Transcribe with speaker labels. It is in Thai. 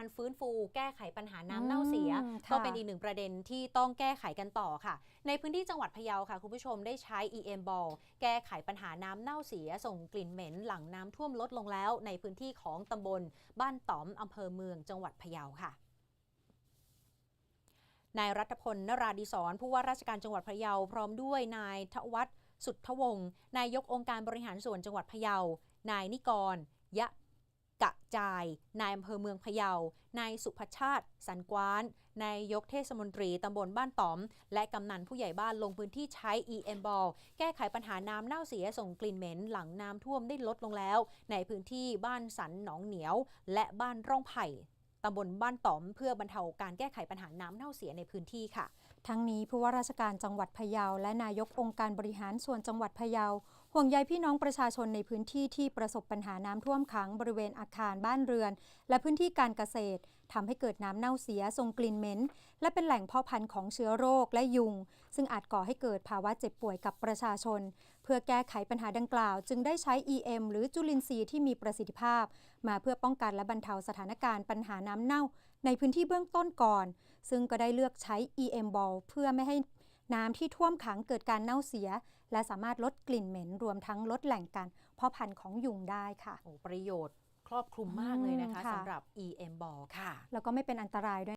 Speaker 1: การฟื้นฟูแก้ไขปัญหาน้ำเน่าเสีย
Speaker 2: อืมค่ะ
Speaker 1: ก็เป็นอีกหนึ่งประเด็นที่ต้องแก้ไขกันต่อค่ะ ในพื้นที่จังหวัดพะเยาค่ะ คุณผู้ชมได้ใช้ EM Ball แก้ไขปัญหาน้ำเน่าเสีย ส่งกลิ่นเหม็นหลังน้ำท่วมลดลงแล้ว ในพื้นที่ของตำบล บ้านต๋อมอำเภอเมืองจังหวัดพะเยาค่ะนายรัฐพลนราดิศรผู้ว่าราชการจังหวัดพะเยาพร้อมด้วยนายทวัฒน์สุทธวงศ์นายกองค์การบริหารส่วนจังหวัดพะเยา นายนิกร ยะ กะจาย นายอำเภอเมืองพะเยา นายสุภชาติ สันกวานนายยกเทศมนตรีตำบลบ้านต๋อม และกำนันผู้ใหญ่บ้านลงพื้นที่ใช้ EM Ball แก้ไขปัญหาน้ำเน่าเสียส่งกลิ่นเหม็นหลังน้ำท่วมได้ลดลงแล้ว ในพื้นที่บ้านสันหนองเหนียว และบ้านร่องไผ่ตำบลบ้านต๋อมเพื่อบรรเทาการแก้ไขปัญหาน้ำเน่าเสียในพื้นที่ค่ะ
Speaker 2: ทั้งนี้ผู้ว่าราชการจังหวัดพะเยา และนายกองค์การบริหารส่วนจังหวัดพะเยา ห่วงใยพี่น้องประชาชนในพื้นที่ที่ประสบปัญหาน้ำท่วมขังบริเวณอาคารบ้านเรือน และพื้นที่การเกษตรทำให้เกิดน้ำเน่าเสียส่งกลิ่นเหม็น และเป็นแหล่งเพาะพันธุ์ของเชื้อโรคและยุง ซึ่งอาจก่อให้เกิดภาวะเจ็บป่วยกับประชาชน เพื่อแก้ไขปัญหาดังกล่าว จึงได้ใช้ EM หรือจุลินทรีย์ที่มีประสิทธิภาพ มาเพื่อป้องกันและบรรเทาสถานการณ์ปัญหาน้ำเน่า ในพื้นที่เบื้องต้นก่อน ซึ่งก็ได้เลือกใช้ EM Ball เพื่อไม่ให้ น้ำที่ท่วมขังเกิดการเน่าเสีย และสามารถลดกลิ่นเหม็นรวมทั้งลดแหล่งการเพาะพันธุ์ของยุงได้ค่ะ
Speaker 1: โอ้ประโยชน์ครอบคลุมมากเลยนะคะ
Speaker 2: อืมค่ะ
Speaker 1: สำหรับ EM Ball ค่ะ
Speaker 2: แล้วก็ไม่เป็นอันตรายด้วย